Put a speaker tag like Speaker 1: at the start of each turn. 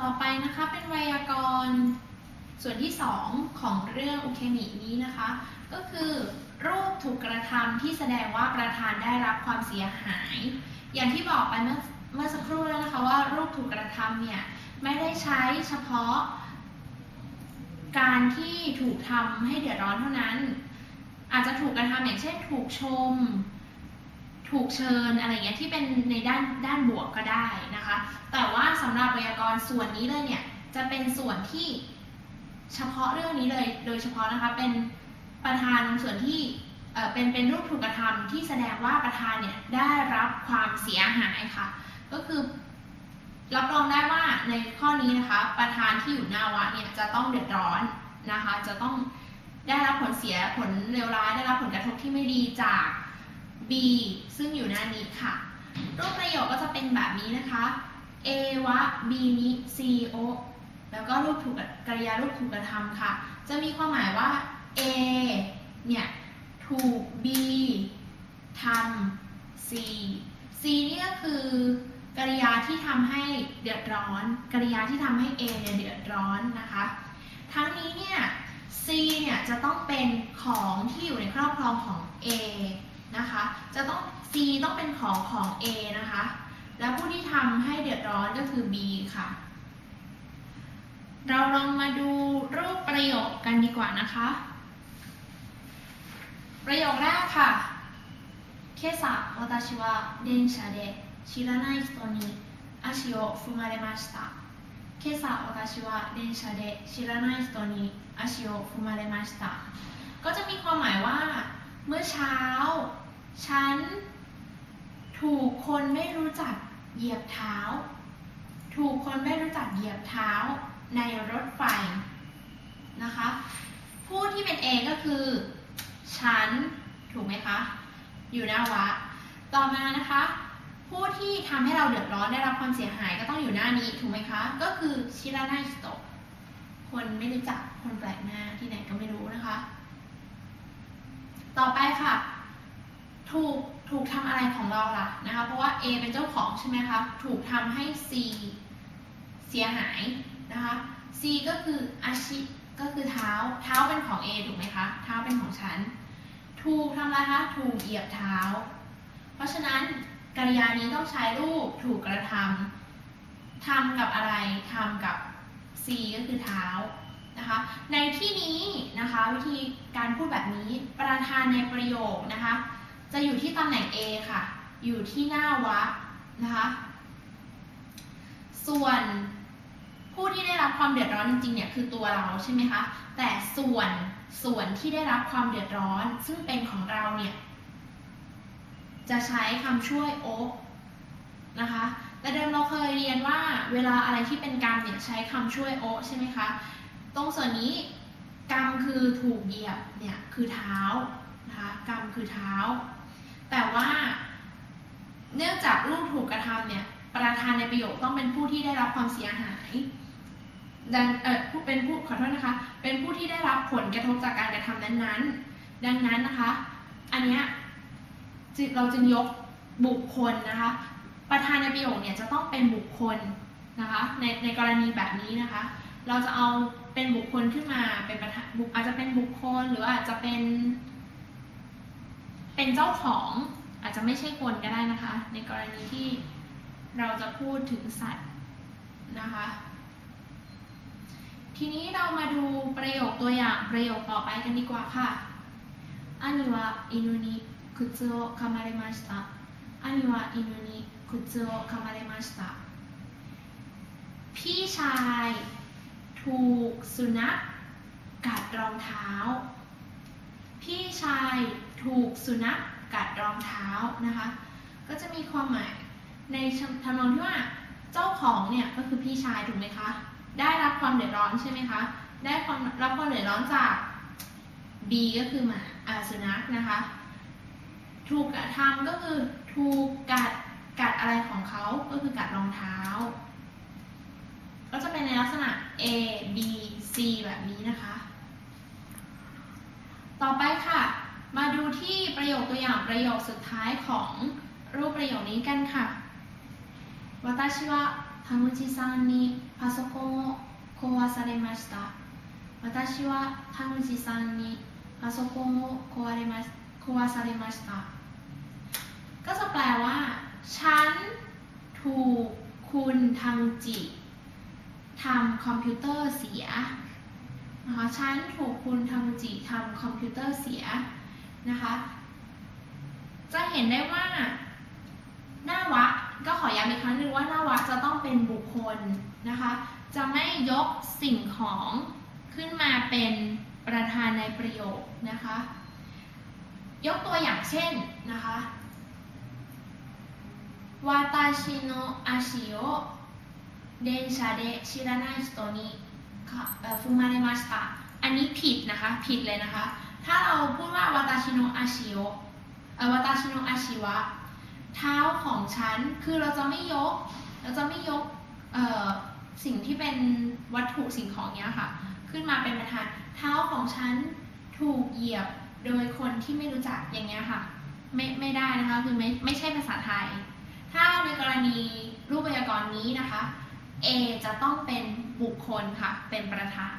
Speaker 1: ต่อไปนะคะเป็นไวยากรณ์ส่วนที่ 2 ของเรื่องอุเคมินี้นะคะ ก็คือรูปถูกกระทำที่แสดงว่าประธานได้รับความเสียหาย อย่างที่บอกไปเมื่อเมื่อสักครู่แล้วนะคะว่ารูปถูกกระทำเนี่ยไม่ได้ใช้เฉพาะ การที่ถูกทำให้เดือดร้อนเท่านั้น อาจจะถูกกระทำอย่างเช่นถูกชม ถูกเชิญอะไรเงี้ยที่เป็นในด้านด้านบวกก็ได้นะคะ แต่ว่าสำหรับไวยากรณ์ส่วนนี้เลยเนี่ยจะเป็นส่วนที่เฉพาะเรื่องนี้เลยโดยเฉพาะนะคะเป็นประธานส่วนที่เป็นเป็นรูปถูกกระทำที่แสดงว่าประธานเนี่ยได้รับความเสียหายค่ะ ก็คือรับรองได้ว่าในข้อนี้นะคะ ประธานที่อยู่หน้าวัดเนี่ยจะต้องเดือดร้อนนะคะ จะต้องได้รับผลเสียผลเลวร้ายได้รับผลกระทบที่ไม่ดีจาก B ซึ่งอยู่หน้านี้ค่ะ รูปประโยคก็จะเป็นแบบนี้นะคะ A วะ B นิ C O แล้วก็รูปถูกกริยารูปถูกกระทำค่ะ จะมีความหมายว่า A เนี่ยถูก B ทำ C C นี่ก็คือกริยาที่ทำให้เดือดร้อน กริยาที่ทำให้ A เนี่ยเดือดร้อนนะคะ ทั้งนี้เนี่ย C เนี่ยจะต้องเป็นของที่อยู่ในครอบครองของ A นะคะ จะต้อง C ต้องเป็นของของ A นะคะ แล้วผู้ที่ทำให้เดือดร้อนก็คือ B ค่ะ เราลองมาดูรูปประโยคกันดีกว่านะคะ ประโยคแรกค่ะ今朝私は電車で知らない人に足を踏まれました今朝私は電車で知らない人に足を踏まれましたก็จะมีความหมายว่า เมื่อเช้า ฉันถูกคนไม่รู้จักเหยียบเท้า ถูกคนไม่รู้จักเหยียบเท้าในรถไฟนะคะ ผู้ที่เป็น A ก็คือ ฉัน ถูกไหมคะ อยู่หน้าวะ ต่อมานะคะ ผู้ที่ทำให้เราเดือดร้อนได้รับความเสียหายก็ต้องอยู่หน้านี้ ถูกไหมคะ ก็คือชิรานาฮิโตคนไม่รู้จักคนแปลกหน้าที่ไหนก็ไม่รู้นะคะ ต่อไปค่ะ ถูกถูกทำอะไรของเราล่ะนะคะ เพราะว่า A เป็นเจ้าของใช่ไหมคะ ถูกทำให้ C เสียหายนะคะ C ก็คืออาชิก็คือเท้า เท้าเป็นของ A ถูกไหมคะ เท้าเป็นของฉัน ถูกทำอะไรคะ ถูกเหยียบเท้า เพราะฉะนั้นกริยานี้ต้องใช้รูปถูกกระทำทำกับอะไรทำกับ C ก็คือเท้านะคะ ในที่นี้นะคะวิธีการพูดแบบนี้ประธานในประโยคนะคะ จะอยู่ที่ตำแหน่ง A ค่ะ อยู่ที่หน้าวะนะคะ ส่วนผู้ที่ได้รับความเดือดร้อนจริงๆเนี่ยคือตัวเราใช่ไหมคะ แต่ส่วนส่วนที่ได้รับความเดือดร้อนซึ่งเป็นของเราเนี่ยจะใช้คำช่วยโอ๊นะคะ แต่เดิมเราเคยเรียนว่าเวลาอะไรที่เป็นกรรมเนี่ยใช้คำช่วยโอ๊ใช่ไหมคะ ตรงส่วนนี้กรรมคือถูกเหยียบเนี่ยคือเท้านะคะกรรมคือเท้า แต่ว่า เนื่องจากรูปถูกกระทำเนี่ยประธานในประโยคต้องเป็นผู้ที่ได้รับความเสียหายดังเออผู้เป็นผู้ขอโทษนะคะ เป็นผู้ที่ได้รับผลกระทบจากการกระทำนั้นๆ ดังนั้นนะคะ อันเนี้ยเราจึงยกบุคคลนะคะ ประธานในประโยคเนี่ยจะต้องเป็นบุคคลนะคะในในกรณีแบบนี้นะคะ เราจะเอาเป็นบุคคลขึ้นมาเป็นประธานบุคอาจจะเป็นบุคคลหรืออาจจะเป็น เป็นเจ้าของอาจจะไม่ใช่คนก็ได้นะคะ ในกรณีที่เราจะพูดถึงสัตว์นะคะ ทีนี้เรามาดูประโยคตัวอย่างประโยคต่อไปกันดีกว่าค่ะอันนี้ว่าอินุนิคุตโอคามาเรมาสตาอันนี้ว่าอินุนิคุตโอคามาเรมาสตาพี่ชายถูกสุนัขกัดรองเท้า ชายถูกสุนัขกัดรองเท้านะคะ ก็จะมีความหมายในทำนองที่ว่าเจ้าของเนี่ยก็คือพี่ชายถูกไหมคะ ได้รับความเดือดร้อนใช่ไหมคะ ได้ความรับความเดือดร้อนจาก B ก็คือหมาอาสุนัขนะคะ ถูกกระทำก็คือถูกกัดกัดอะไรของเขาก็คือกัดรองเท้า ก็จะเป็นในลักษณะ A B C แบบนี้นะคะ ต่อไปค่ะ มาดูที่ประโยคตัวอย่างประโยคสุดท้ายของรูปประโยคนี้กันค่ะ私は 田口さんにパソコンを壊されました私は田口さんにパソコンを壊れま壊されましたก็จะแปลว่า ฉันถูกคุณทังจิทำคอมพิวเตอร์เสียนะคะฉันถูกคุณทังจิทำคอมพิวเตอร์เสีย นะคะ จะเห็นได้ว่าหน้าวะก็ขอย้ำอีกครั้งหนึ่งว่าหน้าวะจะต้องเป็นบุคคลนะคะ จะไม่ยกสิ่งของขึ้นมาเป็นประธานในประโยคนะคะ ยกตัวอย่างเช่นนะคะวาตาชิโนอาชิโอเดนชาเดชิรานาฮิโตนิฟุมาเรมาสตะอันนี้ผิดนะคะ ผิดเลยนะคะ ถ้าเราพูดว่าวาตาชิโนอาชิโอวาตาชิโนะอาชิวะ เท้าของฉัน คือเราจะไม่ยก เราจะไม่ยกสิ่งที่เป็นวัตถุสิ่งของเนี้ยค่ะ ขึ้นมาเป็นประธานเท้าของฉันถูกเหยียบโดยคนที่ไม่รู้จักอย่างเงี้ยค่ะ ไม่ไม่ได้นะคะคือไม่ไม่ใช่ภาษาไทย ถ้าในกรณีรูปไวยากรณ์นี้นะคะ A จะต้องเป็นบุคคลค่ะ เป็นประธาน